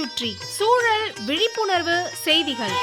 சுற்றி சூழல் விழிப்புணர்வு செய்திகள்.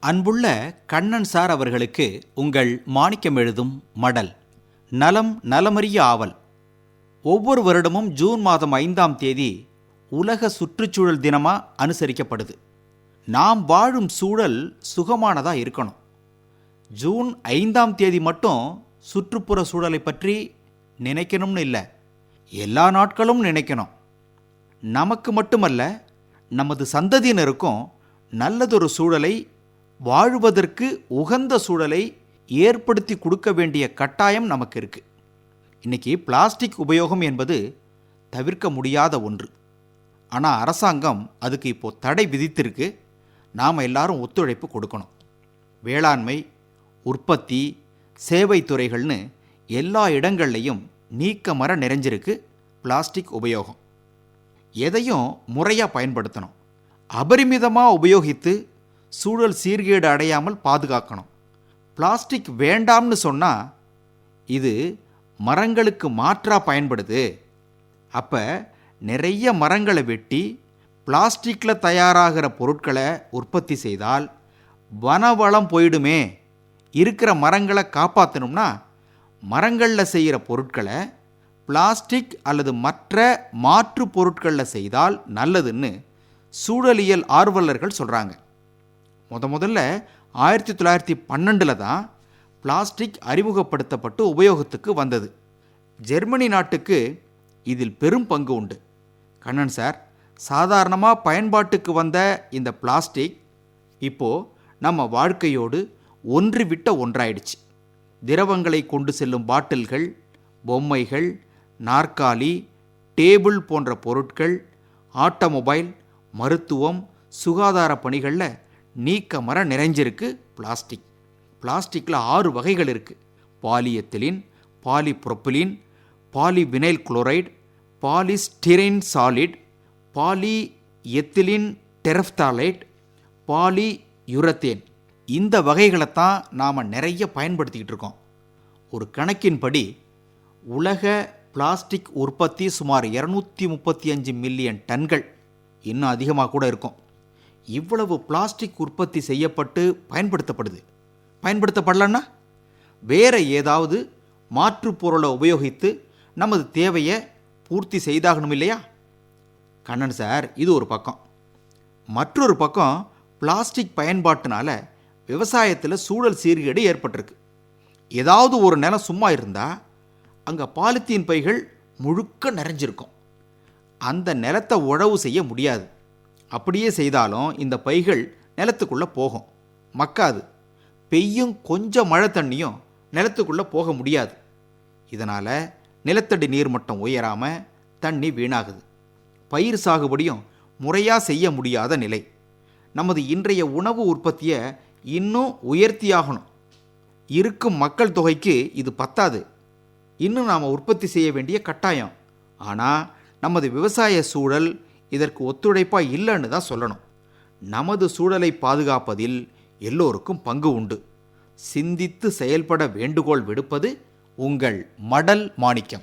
அன்புள்ள கண்ணன் சார் அவர்களுக்கு உங்கள் மாணிக்கம் எழுதும் மடல் நலம் நலமறிய ஆவல். ஒவ்வொரு வருடமும் ஜூன் மாதம் ஐந்தாம் தேதி உலக சுற்றுச்சூழல் தினமாக அனுசரிக்கப்படுது. நாம் வாழும் சூழல் சுகமானதாக இருக்கணும். ஜூன் ஐந்தாம் தேதி மட்டும் சுற்றுப்புற சூழலை பற்றி நினைக்கணும்னு இல்லை. எல்லா நாட்களும் நினைக்கணும். நமக்கு மட்டுமல்ல நமது சந்ததியினருக்கும் நல்லதொரு சூழலை வாழ்வதற்கு உகந்த சூழலை ஏற்படுத்தி கொடுக்க வேண்டிய கட்டாயம் நமக்கு இருக்குது இன்னைக்கு பிளாஸ்டிக் உபயோகம் என்பது தவிர்க்க முடியாத ஒன்று. ஆனால் அரசாங்கம் அதுக்கு இப்போ தடை விதித்திருக்கு. நாம் எல்லாரும் ஒத்துழைப்பு கொடுக்கணும். வேளாண்மை உற்பத்தி சேவை துறைகள்னு எல்லா இடங்கள்லையும் நீக்க மர நிறைஞ்சிருக்கு பிளாஸ்டிக் உபயோகம். எதையும் முறையாக பயன்படுத்தணும். அபரிமிதமாக உபயோகித்து சூழல் சீர்கேடு அடையாமல் பாதுகாக்கணும். பிளாஸ்டிக் வேண்டாம்னு சொன்னால் இது மரங்களுக்கு மாற்றாக பயன்படுது. அப்போ நிறைய மரங்களை வெட்டி பிளாஸ்டிக்கில் தயாராகிற பொருட்களை உற்பத்தி செய்தால் வனவளம் போயிடுமே. இருக்கிற மரங்களை காப்பாற்றணும்னா மரங்களில் செய்கிற பொருட்களை பிளாஸ்டிக் அல்லது மற்ற மாற்று பொருட்களில் செய்தால் நல்லதுன்னு சூழலியல் ஆர்வலர்கள் சொல்கிறாங்க முத முதல்ல ஆயிரத்தி தொள்ளாயிரத்தி பன்னெண்டில் தான் பிளாஸ்டிக் அறிமுகப்படுத்தப்பட்டு உபயோகத்துக்கு வந்தது. ஜெர்மனி நாட்டுக்கு இதில் பெரும் பங்கு உண்டு. கண்ணன் சார் சாதாரணமாக பயன்பாட்டுக்கு வந்த இந்த பிளாஸ்டிக் இப்போது நம்ம வாழ்க்கையோடு ஒன்றுவிட்ட ஒன்றாயிடுச்சு. திரவங்களை கொண்டு செல்லும் பாட்டில்கள் பொம்மைகள் நாற்காலி டேபிள் போன்ற பொருட்கள் ஆட்டோமொபைல் மருத்துவம் சுகாதார பணிகளில் நீக்க மர நிறைஞ்சிருக்கு பிளாஸ்டிக். பிளாஸ்டிக்கில் ஆறு வகைகள் இருக்குது polyethylene polypropylene polyvinyl chloride polystyrene solid poly ethylene terephthalate poly urethane இந்த வகைகளைத்தான் நாம் நிறைய பயன்படுத்திக்கிட்டு இருக்கோம். ஒரு கணக்கின்படி உலக பிளாஸ்டிக் உற்பத்தி சுமார் இரநூத்தி முப்பத்தி அஞ்சு மில்லியன் டன்கள் இன்னும் அதிகமாக கூட இருக்கும். இவ்வளவு பிளாஸ்டிக் உற்பத்தி செய்யப்பட்டு பயன்படுத்தப்படுது. பயன்படுத்தப்படலன்னா? வேறு ஏதாவது மாற்றுப்பொருளை உபயோகித்து நமது தேவையை பூர்த்தி செய்தாகணும் இல்லையா? கண்ணன் சார் இது ஒரு பக்கம். மற்றொரு பக்கம் பிளாஸ்டிக் பயன்பாட்டினால விவசாயத்தில் சூழல் சீர்கேடு ஏற்பட்டிருக்கு. ஏதாவது ஒரு நிலம் சும்மா இருந்தால் அங்கே பாலித்தீன் பைகள் முழுக்க நிறைஞ்சிருக்கும். அந்த நிலத்தை உழவு செய்ய முடியாது. அப்படியே செய்தாலும் இந்த பைகள் நிலத்துக்குள்ளே போகும். மக்காது. பெய்யும் கொஞ்சம் மழை தண்ணியும் நிலத்துக்குள்ளே போக முடியாது. இதனால் நிலத்தடி நீர்மட்டம் உயராமல் தண்ணி வீணாகுது. பயிர் சாகுபடியும் முறையாக செய்ய முடியாத நிலை. நமது இன்றைய உணவு உற்பத்தியை இன்னும் உயர்த்தியாகணும். இருக்கும் மக்கள் தொகைக்கு இது பத்தாது. இன்னும் நாம் உற்பத்தி செய்ய வேண்டிய கட்டாயம். ஆனால் நமது விவசாய சூழல் இதற்கு ஒத்துழைப்பாக இல்லைன்னு தான் சொல்லணும். நமது சூழலை பாதுகாப்பதில் எல்லோருக்கும் பங்கு உண்டு. சிந்தித்து செயல்பட வேண்டுகோள் விடுப்பது உங்கள் மடல் மாணிக்கம்.